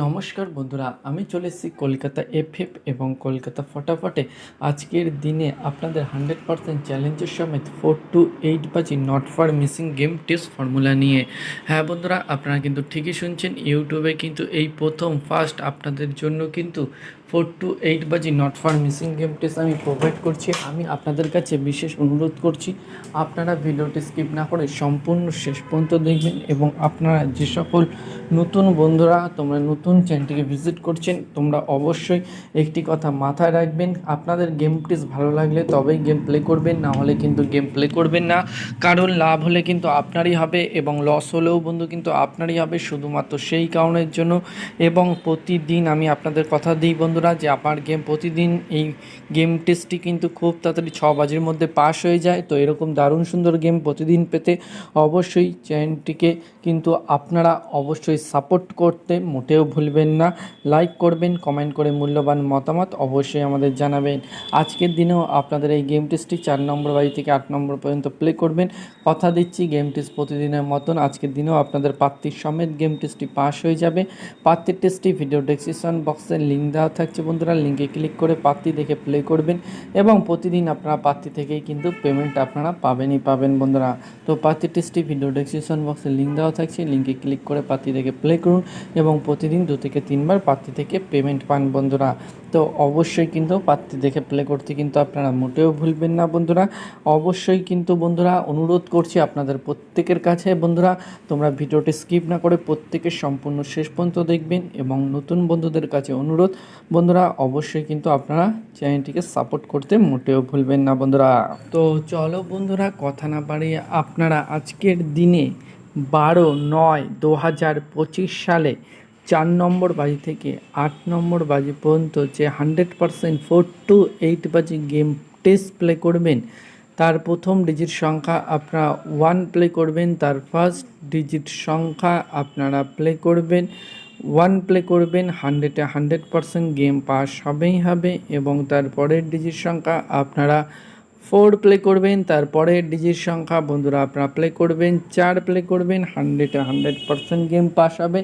নমস্কার বন্ধুরা, আমি চলে এসেছি কলকাতা এফএফ এবং কলকাতা ফটাফটে। আজকের দিনে আপনাদের হান্ড্রেড পারসেন্ট চ্যালেঞ্জের সমেত ফোর টু এইট বাজি not for missing game test formula নিয়ে। হ্যাঁ বন্ধুরা, আপনারা কিন্তু ঠিকই শুনছেন, ইউটিউবে কিন্তু এই প্রথম ফার্স্ট আপনাদের জন্য কিন্তু ফোর টু এইট বাজি not for missing game test আমি প্রোভাইড করছি। আমি আপনাদের কাছে বিশেষ অনুরোধ করছি, আপনারা ভিডিওটি স্কিপ না করে সম্পূর্ণ শেষ পর্যন্ত দেখবেন এবং আপনারা যে সকল নতুন বন্ধুরা, তোমরা নতুন চ্যানেলটিকে ভিজিট করছেন, তোমরা অবশ্যই একটি কথা মাথায় রাখবেন, আপনাদের গেম টেস্ট ভালো লাগলে তবেই গেম প্লে করবেন, না হলে কিন্তু গেম প্লে করবেন না। কারণ লাভ হলে কিন্তু আপনারই হবে এবং লস হলেও বন্ধু কিন্তু আপনারই হবে, শুধুমাত্র সেই কারণের জন্য। এবং প্রতিদিন আমি আপনাদের কথা দিই বন্ধুরা, যে আমার গেম প্রতিদিন এই গেম টেস্টটি কিন্তু খুব তাড়াতাড়ি ছ বাজের মধ্যে পাস হয়ে যায়। তো এরকম দারুণ সুন্দর গেম প্রতিদিন পেতে অবশ্যই চ্যানেলটিকে কিন্তু আপনারা অবশ্যই সাপোর্ট করতে মোটেও ভুলবেন না। লাইক করবেন কমেন্ট করে মূল্যবান মতামত অবশ্যই আমাদের জানাবেন। আজকের দিনেও আপনাদের এই গেম টেস্টটি চার নম্বর বাড়ি থেকে আট নম্বর পর্যন্ত প্লে করবেন। কথা দিচ্ছি গেম টেস্ট প্রতিদিনের মতন আজকের দিনেও আপনাদের প্রার্থীর সমেত গেম টেস্টটি পাস হয়ে যাবে। প্রার্থীর টেস্টটি ভিডিও ডেসক্রিপশন বক্সে লিঙ্ক দেওয়া থাকছে বন্ধুরা লিঙ্কে ক্লিক করে প্রার্থী দেখে প্লে করবেন এবং প্রতিদিন আপনারা প্রার্থী থেকেই কিন্তু পেমেন্ট আপনারা পাবেনই পাবেন বন্ধুরা। তো প্রার্থী টেস্টটি ভিডিও ডেসক্রিপশন বক্সে লিঙ্ক দেওয়া থাকছে লিঙ্কে ক্লিক করে প্রার্থী দেখে প্লে করুন এবং প্রতিদিন দু থেকে তিনবার প্রার্থী থেকে পেমেন্ট পান বন্ধুরা। তো অবশ্যই কিন্তু প্রার্থী দেখে প্লে করতে কিন্তু আপনারা মোটেও ভুলবেন না বন্ধুরা। অবশ্যই কিন্তু বন্ধুরা অনুরোধ করছি আপনাদের প্রত্যেকের কাছে বন্ধুরা, তোমরা ভিডিওটি স্কিপ না করে প্রত্যেকের সম্পূর্ণ শেষ পর্যন্ত দেখবেন এবং নতুন বন্ধুদের কাছে অনুরোধ বন্ধুরা, অবশ্যই কিন্তু আপনারা চ্যানেলটিকে সাপোর্ট করতে মোটেও ভুলবেন না বন্ধুরা। তো চলো বন্ধুরা, কথা না বাড়িয়ে আপনারা আজকের দিনে বারো নয় দু হাজার পঁচিশ সালে চার নম্বর বাজি থেকে আট নম্বর বাজি পর্যন্ত যে hundred percent four two eight বাজি গেম টেস্ট প্লে করবেন, তার প্রথম ডিজিট সংখ্যা আপনারা ওয়ান প্লে করবেন, তার ফার্স্ট ডিজিট সংখ্যা আপনারা প্লে করবেন। ওয়ান প্লে করবেন হান্ড্রেডে হান্ড্রেড পারসেন্ট গেম পাস হবেই হবে এবং তার পরের ডিজিট সংখ্যা আপনারা ফোর প্লে করবেন তারপরের ডিজিট সংখ্যা বন্ধুরা আপনারা প্লে করবেন, চার প্লে করবেন হান্ড্রেডে হান্ড্রেড পারসেন্ট গেম পাস হবে।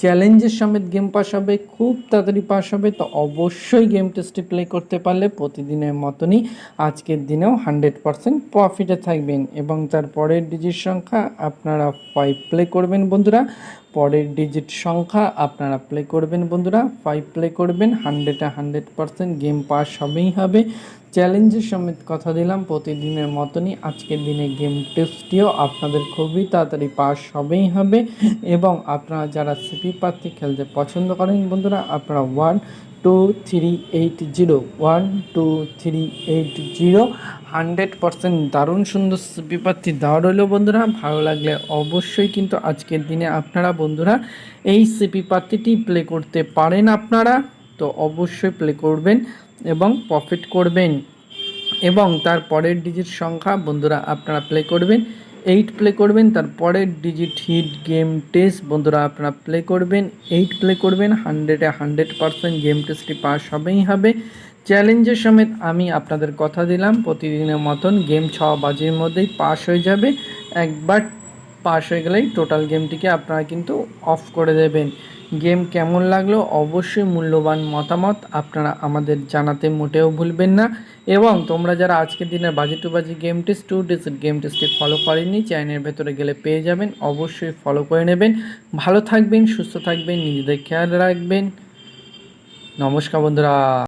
চ্যালেঞ্জের সমেত গেম পাস হবে, খুব তাড়াতাড়ি পাস হবে, তো অবশ্যই গেম টেস্টে প্লে করতে পারলে প্রতিদিনের মতনই আজকের দিনেও হান্ড্রেড পারসেন্ট প্রফিটে থাকবেন এবং তার পরের ডিজিট সংখ্যা আপনারা ফাইভ প্লে করবেন বন্ধুরা। পরের ডিজিট সংখ্যা আপনারা প্লে করবেন বন্ধুরা ফাইভ প্লে করবেন হান্ড্রেডে হান্ড্রেড পারসেন্ট গেম পাস হবেই হবে। চ্যালেঞ্জের সমেত কথা দিলাম, প্রতিদিনের মতনই আজকের দিনে গেম টেস্টটিও আপনাদের খুবই তাড়াতাড়ি পাস হবেই হবে। এবং আপনারা যারা সিপি প্রার্থী খেলতে পছন্দ করেন বন্ধুরা, আপনারা one two three eight zero one two three eight zero hundred percent দারুণ সুন্দর প্রার্থী দেওয়া রইল বন্ধুরা, ভালো লাগলে অবশ্যই কিন্তু আজকের দিনে আপনারা বন্ধুরা এই সিপি প্রার্থীটি প্লে করতে পারেন আপনারা, তো অবশ্যই প্লে করবেন এবং প্রফিট করবেন এবং তার পরের ডিজিট সংখ্যা বন্ধুরা আপনারা প্লে করবেন। এইট প্লে করবেন, তারপরে ডিজিট হিট গেম টেস্ট বন্ধুরা, আপনারা প্লে করবেন এইট প্লে করবেন হান্ড্রেডে হান্ড্রেড পারসেন্ট গেম টেস্টটি পাস হবেই হবে। চ্যালেঞ্জের সমেত আমি আপনাদের কথা দিলাম, প্রতিদিনের মতন গেম ছ বাজির মধ্যেই পাস হয়ে যাবে। একবার পাস হয়ে গেলেই টোটাল গেমটিকে আপনারা কিন্তু অফ করে দেবেন। গেম কেমন লাগল অবশ্যই মূল্যবান মতামত আপনারা আমাদের জানাতে মোটেও ভুলবেন না। এবং তোমরা যারা আজকের দিনের বাজি টু বাজি game test two digit game টেস্টটি follow করেননি চ্যানেলের ভেতরে গেলে পেয়ে যাবেন, অবশ্যই ফলো করে নেবেন। ভালো থাকবেন, সুস্থ থাকবেন, নিজেদের খেয়াল রাখবেন। নমস্কার বন্ধুরা।